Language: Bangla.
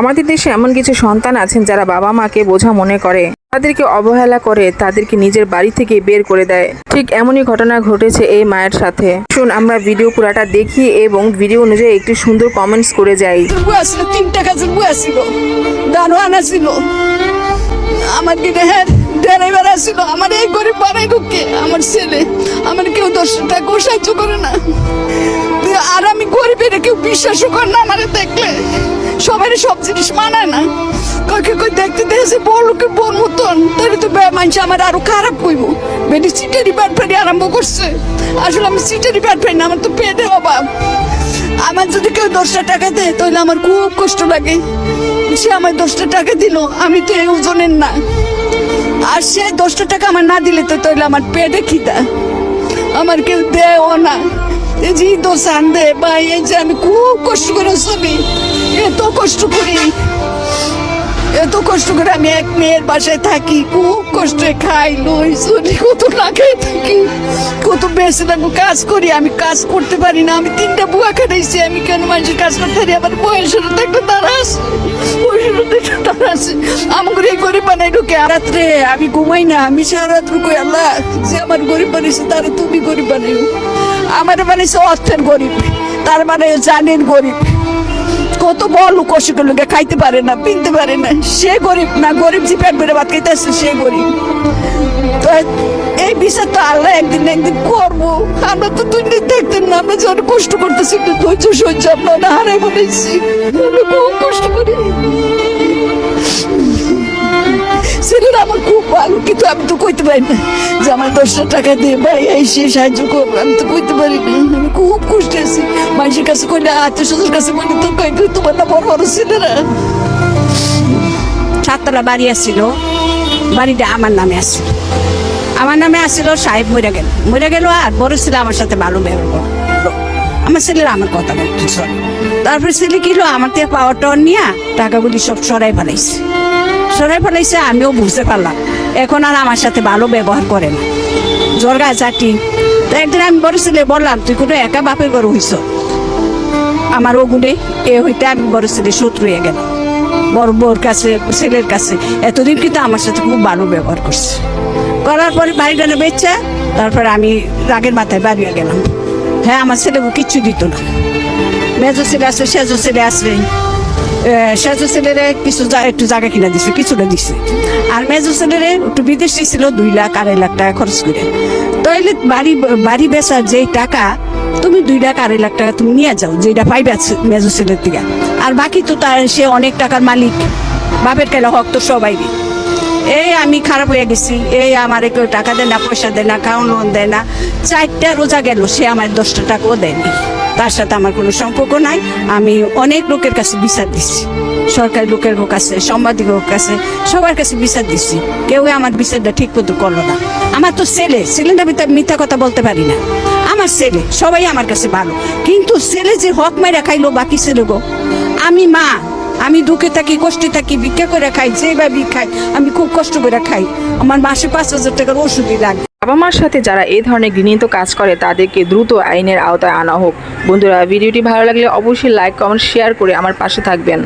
আমাদের দেশে এমন কিছু সন্তান আছেন যারা বাবা মাকে বোঝা মনে করে। তাদেরকে অবহেলা করে, তাদেরকে নিজের বাড়ি থেকে বের করে দেয়। ঠিক এমনই ঘটনা ঘটেছে এই মায়ের সাথে। শুন, আমরা ভিডিও পুরাটা দেখি এবং ভিডিও অনুযায়ী একটি সুন্দর কমেন্টস করে যাই। তিনটা কাজের বুয়া ছিল। আমার এই গরিব ঢুকে, আমার ছেলে। আমার কেউ দশ টাকা সাহায্য করে না। আর আমি গরিবের কেউ বিশ্বাসও করে না আমার দেখলে। সবাই সব জিনিস মানায় না। কাকে কই দেখতে দেখেছে বড় লোকের বোন মতন। তাহলে তো মানুষ, আমার আরও খারাপ কইব বেটি সিটারি ব্যাট ফেরি আরম্ভ করছে। আসলে আমি সিটারি ব্যাট ফেরি না, আমার তো পেটে অভাব। আমার যদি কেউ দশটা টাকা দেয়, তাহলে আমার খুব কষ্ট লাগে। সে আমার দশটা টাকা দিল, আমি তো এই ওজনের না। আর সে দশটা টাকা আমার না দিলে তো তাহলে আমার পেটে খিদা। আমার কেউ দেয়ও না। এই যে দোসান দে বা এই যে আমি খুব কষ্ট করে চলি এত কষ্ট করি, এত কষ্ট করে আমি এক মেয়ের বাসায় থাকি, খুব কষ্টে খাই, লই চলি, কত না খেয়ে থাকি, কত বেশি লাগবো কাজ করি, আমি কাজ করতে পারি না, আমি তিনটা বুয়া খাটাইছি, আমি কেন মানুষের কাজ করতে পারি? আমার বয়সের একটা তারা আছে, বয়সের একটা তারা আছে। আমার এই গরিব বানাই ঢুকে রাত্রে আমি ঘুমাই না, আমি সারা রাত্র কই আল্লাহ, যে আমার গরিব বানিয়েছে তারা তুমি গরিব বানাইও। আমার বানিয়েছে অর্থের গরিব। তার মানে জানেন গরিব। কত বড় কষ্ট লোকে খাইতে পারে না, পিনতে পারে না। সে গরিব না, গরিব যে পেট বেড়ে ভাত খাইতে আসছে সে গরিব। তো এই বিচার তো আল্লাহ একদিন একদিন করব। আমরা তো দিন দেখতেন না, আমরা যখন কষ্ট করতেছি, একটু ধৈর্য, সহ্য আমরা হারাই আমরা কষ্ট করি। আমি তো কইতে পারি না যে আমার দশটা টাকা দিয়ে ভাই এই সে সাহায্য করব। আমি তো কইতে পারি না। আমি খুব কষ্টে আছি। মানুষের কাছে কইলে, আত্মীয় স্বজনের কাছে বলি তো কই তোমার না বড় বড় ছেলেরা। সাততলা বাড়ি আসছিল। বাড়িটা আমার নামে আসছিল। আমার নামে আসছিল, সাহেব মরে গেল। মরে গেল আর বড় ছেলে আমার সাথে ভালো ব্যবহার। আমার ছেলের আমার কথা বলতে তারপরে ছেলে কি হলো? আমার থেকে পাওয়ার টাওয়ার নিয়ে টাকাগুলি সব সরাই ফেলাইছে। সরাই ফেলাইছে, আমিও বুঝতে পারলাম। এখন আর আমার সাথে ভালো ব্যবহার করে না। জর্গা চাটি তো একদিন আমি বড় ছেলে, বললাম, তুই কোনো একা বাপের গরু হইছ? আমার ওগুনে এ হইতে আমি বড় ছেলে শত্রু হয়ে গেল বড় বউর কাছে, ছেলের কাছে। এতদিন কিন্তু আমার সাথে খুব ভালো ব্যবহার করছে। করার পরে বাড়ি বাড়িটা বেচছে তারপর আমি রাগের মাথায় বাড়িয়ে গেলাম। হ্যাঁ আমার ছেলেকে কিচ্ছু দিত না। মেজো ছেলে আছে, সেজো ছেলে আসবে সেজো ছেলেরে কিছু একটু জায়গা কিনা দিছে, কিছুটা দিছে। আর মেজো ছেলেরে একটু বিদেশি ছিল দুই লাখ, আড়াই লাখ টাকা খরচ করে। তাইলে বাড়ি বাড়ি বেচার যে টাকা, তুমি দুই লাখ, আড়াই লাখ টাকা তুমি নিয়ে যাও যেটা পাইবে মেজো ছেলের দিকে। আর বাকি তো তার, সে অনেক টাকার মালিক। বাপের কেলা হক তো সবাই এই আমি খারাপ হয়ে গেছি, এই আমার কেউ টাকা দেয় না, পয়সা দেয় না কাউন লোন দেয় না। চারটা রোজা গেল, সে আমার দশটা টাকাও দেয়নি। তার সাথে আমার কোনো সম্পর্ক নাই। আমি অনেক লোকের কাছে বিচার দিচ্ছি। সরকারি লোকের কাছে সাংবাদিকের কাছে সবার কাছে বিচার দিচ্ছি। কেউ আমার বিচারটা ঠিক মতো করল না। আমার তো ছেলে ছেলেটা মিথ্যা মিথ্যা কথা বলতে পারি না। আমার ছেলে, সবাই আমার কাছে ভালো। কিন্তু ছেলে যে হক মেরে খাইলো, বাকি ছেলে গো? আমি মা, আমি দুঃখে থাকি, কষ্টে থাকি, ভিক্ষা করে খাই যেভাবে খাই, আমি খুব কষ্ট করে খাই। আমার মাসে পাঁচ হাজার টাকার ওষুধই লাগে। বাবা মার সাথে যারা এই ধরনের গৃহীত কাজ করে, তাদেরকে দ্রুত আইনের আওতায় আনা হোক। বন্ধুরা, ভিডিওটি ভালো লাগলে অবশ্যই লাইক কমেন্ট শেয়ার করে আমার পাশে থাকবেন।